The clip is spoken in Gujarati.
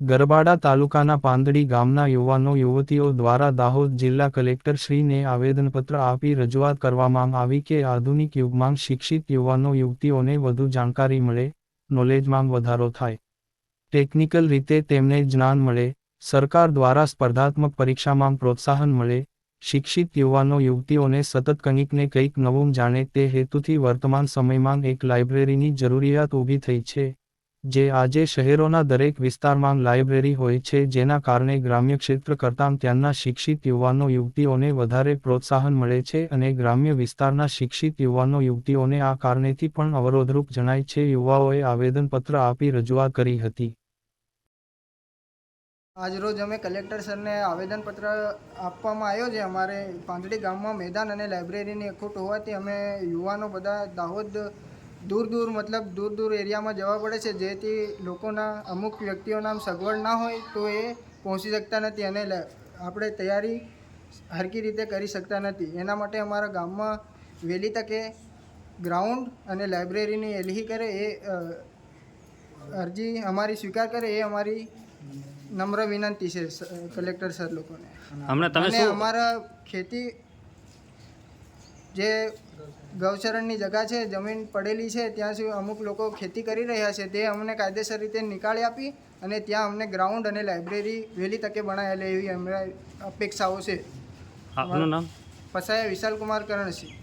ગરબાડા તાલુકાના પાંદડી ગામના યુવાનો યુવતીઓ દ્વારા દાહોદ જિલ્લા કલેક્ટર શ્રીને આવેદનપત્ર આપી રજૂઆત કરવામાં આવી કે આધુનિક યુગમાં શિક્ષિત યુવાનો યુવતીઓને વધુ જાણકારી મળે નોલેજમાં વધારો થાય. ટેકનિકલ રીતે તેમને જ્ઞાન મળે, સરકાર દ્વારા સ્પર્ધાત્મક પરીક્ષામાં પ્રોત્સાહન મળે, શિક્ષિત યુવાનો યુવતીઓને સતત કંઈકને કંઈક નવું જાણે તે હેતુથી વર્તમાન સમયમાં એક લાઇબ્રેરીની જરૂરિયાત ઊભી થઈ છે. જે આજે શહેરોના દરેક વિસ્તારમાં લાઇબ્રેરી હોય છે, જેના કારણે ગ્રામ્ય ક્ષેત્ર કરતાં ત્યાંના શિક્ષિત યુવાનો યુવતીઓને વધારે પ્રોત્સાહન મળે છે અને ગ્રામ્ય વિસ્તારના શિક્ષિત યુવાનો યુવતીઓને આ કારણેથી પણ અવરોધરૂપ જણાય છે. યુવાઓએ આવેદનપત્ર આપી રજૂઆત કરી હતી. આજરોજ અમે કલેક્ટર સરને આવેદનપત્ર આપવામાં આવ્યો છે. અમારે પાંદડી ગામમાં મેદાન અને લાઇબ્રેરીની અખૂટ હોવાથી અમે યુવાનો બધા દાહોદ દૂર દૂર મતલબ દૂર દૂર એરિયામાં જવા પડે છે જેથી લોકોના અમુક વ્યક્તિઓના સગવડ ના હોય તો એ પહોંચી શકતા નથી અને આપણે તૈયારી હરકી રીતે કરી શકતા નથી. એના માટે અમારા ગામમાં વહેલી તકે ગ્રાઉન્ડ અને લાઇબ્રેરીની એલહી કરે એ અરજી અમારી સ્વીકાર કરે એ અમારી નમ્ર વિનંતી છે કલેક્ટર સર લોકોને. હમણાં તમે અમારા ખેતી જે ગૌચરણની જગા છે જમીન પડેલી છે ત્યાં સુધી અમુક લોકો ખેતી કરી રહ્યા છે તે અમને કાયદેસર રીતે નિકાળી આપી અને ત્યાં અમને ગ્રાઉન્ડ અને લાઇબ્રેરી વહેલી તકે બનાવેલી એવી અમારી અપેક્ષાઓ છે. આપનું નામ? પસાયા વિશાલ કુમાર કરણસિંહ.